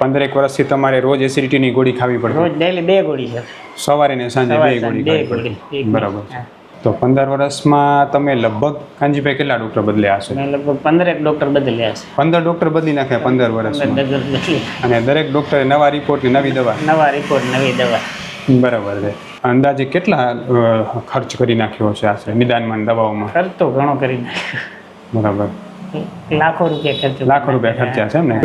પંદરેક વર્ષથી તમારે રોજ એસિડિટીની ગોળી ખાવી પડતી. રોજ ડેલી બે ગોળી છે. સવારે ને સાંજે બે ગોળી બે ગોળી બરાબર તો પંદર વર્ષમાં તમે લગભગ કાંજીભાઈ કેટલા ડૉક્ટર બદલ્યા હશે? લગભગ પંદરેક ડોક્ટર બદલ્યા છે. પંદર ડૉક્ટર બદલી નાખ્યા પંદર બદલી. અને દરેક ડૉક્ટરે નવા રિપોર્ટ નવી દવા? નવા રિપોર્ટ નવી દવા. બરાબર છે. અંદાજે કેટલા ખર્ચ કરી નાખ્યો છે આશરે નિદાનમાં દવાઓમાં? ખર્ચ તો ઘણો કરી નાખ્યો. બરાબર. લાખો રૂપિયા ખર્ચ લાખો રૂપિયા ખર્ચ્યા છે એમ ને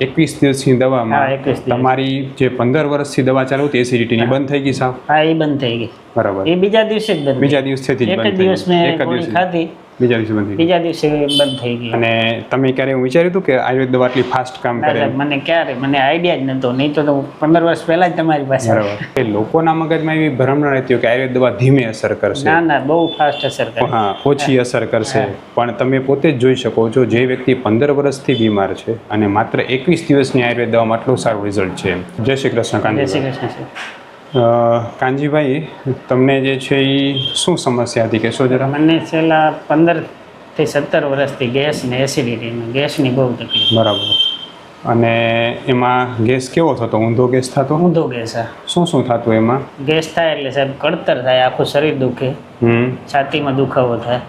એકવીસ દિવસની દવામાં તમારી જે પંદર વર્ષથી દવા ચાલુ હતી એસિડિટીની બંધ થઈ ગઈ સાવ? હા એ બંધ થઈ ગઈ. બરાબર. એ બીજા દિવસે જ બંધ બીજા દિવસથી જ એક દિવસ મેં દિવસે. ખાધી. બીજા દિવસે બંધ થઈ બીજા દિવસે બંધ થઈ ગઈ અને તમે ક્યારે એવું વિચાર્યું હતું કે આયુર્વેદ દવા આટલી ફાસ્ટ કામ કરે મને ક્યારે મને આઈડિયા જ નતો નહીં તો તો પંદર વર્ષ પહેલા જ તમારી પાસે. બરાબર. એ લોકોના મગજમાં એવી ભ્રમણા રહેતી હોય કે આયુર્વેદ દવા ધીમે અસર કરશે. ના ના બહુ ફાસ્ટ અસર કરે. હા ઓછી અસર કરશે. પણ તમે પોતે જ જોઈ શકો છો જે વ્યક્તિ પંદર વર્ષથી બીમાર છે અને માત્ર એકવીસ દિવસની આયુર્વેદ દવામાં આટલું સારું રિઝલ્ટ છે જય શ્રી કૃષ્ણ જય શ્રી કૃષ્ણ કાંજીભાઈ તમને જે છે એ શું સમસ્યા હતી કે શું જરા? મને છેલ્લા પંદરથી સત્તર વર્ષથી ગેસ ને એસિડિટી ગેસની બહુ તકલીફ. બરાબર. અને એમાં ગેસ કેવો થતો? ઊંધો ગેસ થતો? ઊંધો ગેસ શું શું થતું એમાં? ગેસ થાય એટલે સાહેબ કળતર થાય આખું શરીર દુખે. હમ. છાતીમાં દુખાવો થાય.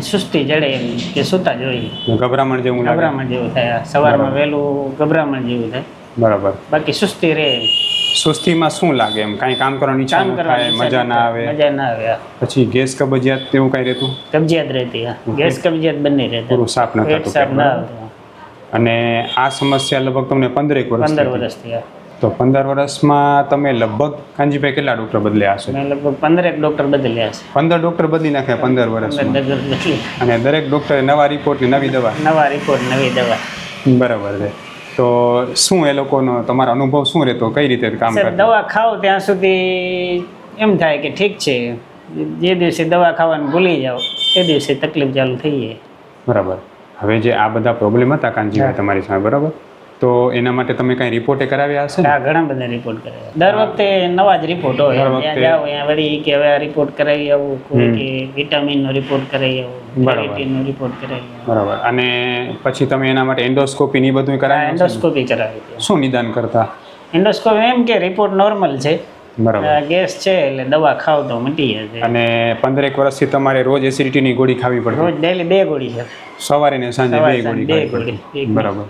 સુસ્તી જડે એમ કે સૂતા જોઈએ ગભરામણ જેવું ગભરામણ જેવું થાય સવારમાં વહેલું ગભરામણ જેવું થાય. બરાબર. બાકી સુસ્તી રહે સુસ્તીમાં શું લાગે એમ? કાંઈ કામ કરવાની કામ કરવાની મજા ના આવે. મજા ના આવે પછી ગેસ કબજિયાત તેવું કાંઈ રહેતું? કબજિયાત રહેતી હા. ગેસ કબજિયાત બંને રહેતી. પૂરું સાફ ન થતું અને આ સમસ્યા લગભગ તમને પંદરેક વર્ષ પંદર વર્ષથી તો પંદર વર્ષમાં તમે લગભગ કાંજીભાઈ કેટલા ડૉક્ટર બદલ્યા હશે? લગભગ પંદર પંદરેક ડોક્ટર બદલ્યા હશે પંદર ડૉક્ટર બદલી નાખ્યા પંદર બદલી અને દરેક ડૉક્ટરે નવા રિપોર્ટ નવી દવા? નવા રિપોર્ટ નવી દવા. બરાબર છે. તો શું એ લોકોનો તમારો અનુભવ શું રહેતો? કઈ રીતે કામ સાહેબ દવા ખાઓ ત્યાં સુધી એમ થાય કે ઠીક છે. જે દિવસે દવા ખાવાનું ભૂલી જાઓ એ દિવસે તકલીફ ચાલુ થઈ જાય. બરાબર. હવે જે આ બધા પ્રોબ્લેમ હતા કાનજીભાઈ તમારી સામે બરાબર? તો એના માટે તમે કઈ રિપોર્ટ કરાવ્યા હશે હા ઘણા બધા રિપોર્ટ કરાવ્યા. દર વખતે નવા જ રિપોર્ટ હોય. દર ત્યાં વખતે- જાઓ ત્યાં વળી કે હવે આ રિપોર્ટ કરાવી આવું કે કે વિટામિનનો રિપોર્ટ કરાવી આવું બરાબર. નો રિપોર્ટ કરાવી આવું. બરાબર. અને પછી તમે એના માટે એન્ડોસ્કોપી ની બધું કરાવ્યું એન્ડોસ્કોપી કરાવી શું નિદાન કરતા? એન્ડોસ્કોપી એમ કે રિપોર્ટ નોર્મલ છે. બરાબર. ગેસ છે એટલે દવા ખાવ તો મટી જશે. અને પંદરેક વર્ષથી તમારે રોજ એસિડિટીની ગોળી ખાવી પડતી. રોજ ડેલી બે ગોળી છે. સવારે ને સાંજે બે ગોળી બરાબર.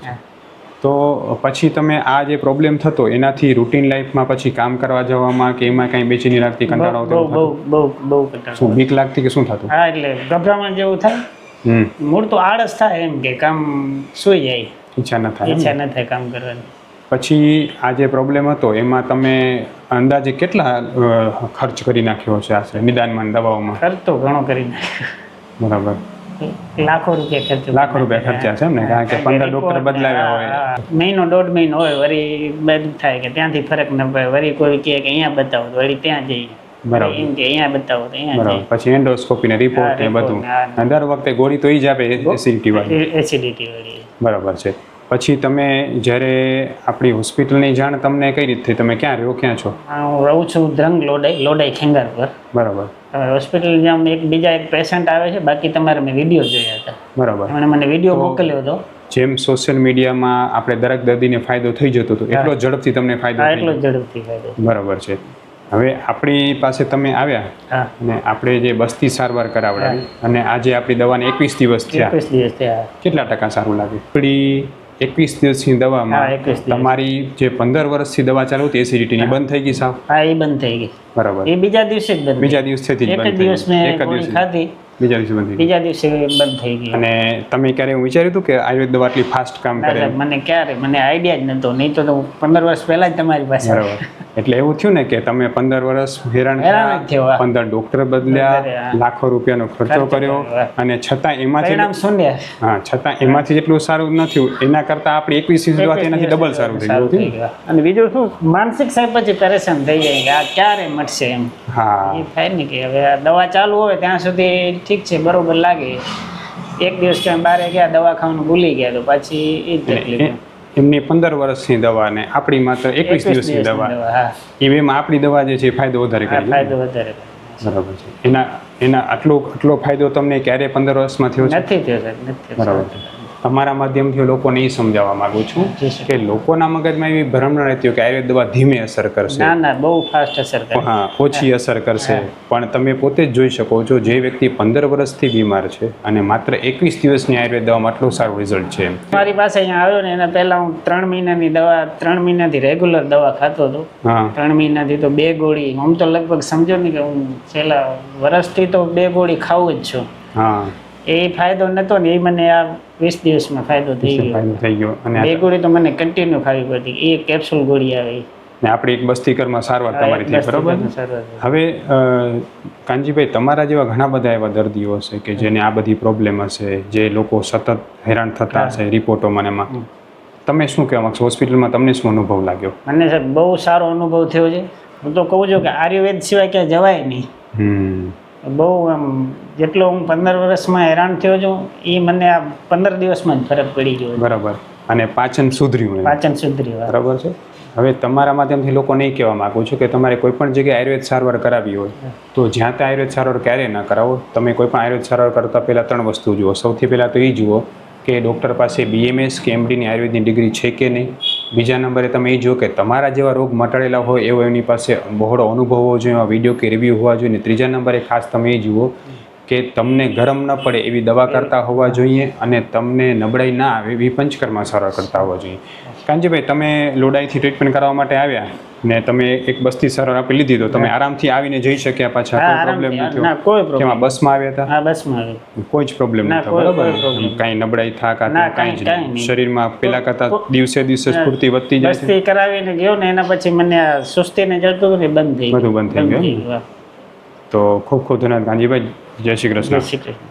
તો પછી તમે આ જે પ્રોબ્લેમ થતો એનાથી રૂટીન લાઈફમાં પછી કામ કરવા જવામાં કે એમાં કાંઈ બેચેની લાગતી કંટાળો બહુ આવતો બહુ બહુ બહુ કંટાળો શું બીક લાગતી કે શું થતું? હા એટલે ગભરામણ જેવું થાય. હમ. મૂળ તો આળસ થાય એમ કે કામ સુઈ જાય. ઈચ્છા ન થાય ઈચ્છા ન? થાય કામ કરવાની. પછી આ જે પ્રોબ્લેમ હતો એમાં તમે અંદાજે કેટલા ખર્ચ કરી નાખ્યો છે આશરે નિદાનમાં દવાઓમાં? ખર્ચ તો ઘણો કરી નાખ્યો. બરાબર. લાખો રૂપિયા ખર્ચ લાખો રૂપિયા ખર્ચ્યા છે ને કારણ કે પંદર ડોક્ટર બદલાવ્યા હોય. મહિનો દોઢ મહિનો હોય વળી બધું થાય કે ત્યાંથી ફરક ન પડે. વળી કોઈ કહે કે અહીંયા બતાવો તો વળી ત્યાં જઈએ. બરાબર. એમ કે અહીંયા બતાવો તો અહીંયા બરાબર. પછી એન્ડોસ્કોપી ને રિપોર્ટ ને બધું. દર વખતે ગોળી તો એ જ આપે એસિડિટી વાળી. એસિડિટી વળી. બરાબર છે. પછી તમે જ્યારે આપણી હોસ્પિટલની જાણ તમને કઈ રીતે થઈ તમે ક્યાં રહ્યો ક્યાં છો? હું રહું છું ધ્રંગ લોડાઈ લોડાઈ ખેંગાર પર. બરાબર. હવે હોસ્પિટલ જ્યાં એક બીજા એક પેશન્ટ આવે છે બાકી તમારે મેં વીડિયો જોયા હતા. બરાબર. એમણે મને વીડિયો મોકલ્યો હતો. જેમ સોશિયલ મીડિયામાં આપણે દરેક દર્દીને ફાયદો થઈ જતો હતો એટલો ઝડપથી તમને ફાયદો એટલો ઝડપથી ફાયદો. બરાબર છે. હવે આપણી પાસે તમે આવ્યા અને આપણે જે બસ્તી સારવાર કરાવડાવી અને આજે આપણી દવાને એકવીસ દિવસ થયા. એકવીસ દિવસ થયા. કેટલા ટકા સારું લાગે? આપણી એકવીસ દિવસની દવામાં દિવસ. તમારી જે પંદર વર્ષથી દવા ચાલુ હતી એસિડિટીની બંધ થઈ ગઈ સાવ? હા એ બંધ થઈ ગઈ. બરાબર. એ બીજા દિવસે જ બંધ બીજા દિવસથી જ એક દિવસ મેં એક દિવસ ગોળી ખાધી. બીજા દિવસે બંધ બીજા દિવસે બંધ થઈ ગઈ. અને તમે ક્યારે હું વિચાર્યું હતું કે આયુર્વેદ દવા આટલી ફાસ્ટ કામ કરે મને ક્યારે મને આઈડિયા જ નહોતો નહીં તો તો હું પંદર વર્ષ પહેલા જ તમારી પાસે. બરાબર. એટલે એવું થયું ને કે તમે પંદર વર્ષ હેરાન. પંદર ડોક્ટર બદલ્યા. લાખો રૂપિયાનો ખર્ચો કર્યો અને છતાં એમાંથી હા છતાં એમાંથી જેટલું સારું ન થયું એના કરતાં આપણે એકવીસ એનાથી ડબલ સારું થઈ ગયું. અને બીજું શું? માનસિક સાહેબ પછી પરેશાન થઈ જાય કે આ ક્યારે મટશે એમ. હા. એ થાય ને કે હવે દવા ચાલુ હોય ત્યાં સુધી ઠીક છે બરોબર લાગે. એક દિવસ બારે ગયા દવા ખાવાનું ભૂલી ગયા તો પછી એ જ તકલીફ એમની પંદર વર્ષની દવા ને આપણી માત્ર એકવીસ દિવસની દવા. એ બેમાં આપણી દવા જે છે ફાયદો વધારે કરે ફાયદો વધારે બરાબર છે. એના એના આટલો આટલો ફાયદો તમને ક્યારે પંદર વર્ષમાં થયો નથી થયો સાહેબ નથી થયો. બરાબર છે. તમારા માધ્યમથી લોકોને એ સમજાવવા માંગુ છું કે લોકોના મગજમાં એવી ભ્રમણા રહેતી કે આયુર્વેદ દવા ધીમે અસર કરશે. ના ના બહુ ફાસ્ટ અસર કરશે હા ઓછી અસર કરશે. પણ તમે પોતે જ જોઈ શકો છો જે વ્યક્તિ પંદર વર્ષથી બીમાર છે અને માત્ર એકવીસ દિવસની આયુર્વેદ દવામાં આટલું સારું રિઝલ્ટ છે. મારી પાસે અહીંયા આવ્યો ને એના પહેલા હું ત્રણ મહિનાની દવા ત્રણ મહિનાથી રેગ્યુલર દવા ખાતો હતો. હા. ત્રણ મહિનાથી તો બે ગોળી આમ તો લગભગ સમજો ને કે હું છેલ્લા વર્ષથી તો બે ગોળી ખાવું જ છું. હા. એ ફાયદો નતો ને એ મને આ વીસ દિવસમાં ફાયદો થઈ ગયો. ફાયદો થઈ ગયો. અને બે ગોળી તો મને કન્ટિન્યુ ખાવી પડતી એ કેપ્સ્યુલ ગોળી આવી. ને આપણી એક બસ્તીકરમાં સારવાર તમારી થઈ બરાબર હવે કાનજીભાઈ તમારા જેવા ઘણા બધા એવા દર્દીઓ હશે કે જેને આ બધી પ્રોબ્લેમ હશે જે લોકો સતત હેરાન થતા હશે રિપોર્ટોમાં મને એમાં. તમે શું કહેવા માગશો? હોસ્પિટલમાં તમને શું અનુભવ લાગ્યો? મને સાહેબ બહુ સારો અનુભવ થયો છે. હું તો કહું છું કે આયુર્વેદ સિવાય ક્યાંય જવાય નહીં. બહુ આમ જેટલો હું પંદર વર્ષમાં હેરાન થયો છું એ મને આ પંદર દિવસમાં જ ફરક પડી ગયો બરાબર. અને પાચન સુધર્યું પાચન સુધરી બરાબર છે? હવે તમારા માધ્યમથી લોકોને એ કહેવા માગું છું કે તમારે કોઈ પણ જગ્યાએ આયુર્વેદ સારવાર કરાવી હોય તો જ્યાં ત્યાં આયુર્વેદ સારવાર ક્યારેય ના કરાવો. તમે કોઈ પણ આયુર્વેદ સારવાર કરતા પહેલાં ત્રણ વસ્તુ જુઓ. સૌથી પહેલાં તો એ જુઓ કે ડૉક્ટર પાસે બીએમએસ કે એમડીની આયુર્વેદની ડિગ્રી છે કે નહીં? બીજા નંબરે તમે એ જો કે તમારા જેવા રોગ મટાડેલા હોય એવો એની પાસે બહોળો અનુભવ હોવો જોઈએ, એવા વીડિયો કે રિવ્યૂ હોવા જોઈએ. ત્રીજા નંબરે ખાસ તમે એ જુઓ કે તમને ગરમ ન પડે એવી દવા કરતા હોવા જોઈએ અને તમને નબળાઈ ના આવે એવી પંચકર્મા સારવાર કરતા હોવા જોઈએ. કાંજીભાઈ, તમે લોડાઈથી ટ્રીટમેન્ટ કરાવવા માટે આવ્યા? ને તમે એક બસ્તી સરળ આપી લીધી તો તમે આરામથી આવીને જઈ શક્યા પાછા. કોઈ પ્રોબ્લેમ ના, કોઈ પ્રોબ્લેમ કેમાં બસમાં આવ્યા હતા? હા બસમાં આવ્યા. કોઈ જ પ્રોબ્લેમ ના, બરોબર કોઈ- બરાબર? કાંઈ નબળાઈ થાક આ કાંઈ જ નહીં. શરીરમાં પેલા કરતા દિવસે દિવસે સ્ફૂર્તિ વધતી જાય છે. કરાવીને ગયો ને એના પછી મને સુસ્તીને જડતું ને બંધ થઈ બધું બંધ થઈ. ગયું. તો ખૂબ ખૂબ ધન્યવાદ ગાંધીભાઈ. જય શ્રી કૃષ્ણ. જય શ્રી કૃષ્ણ.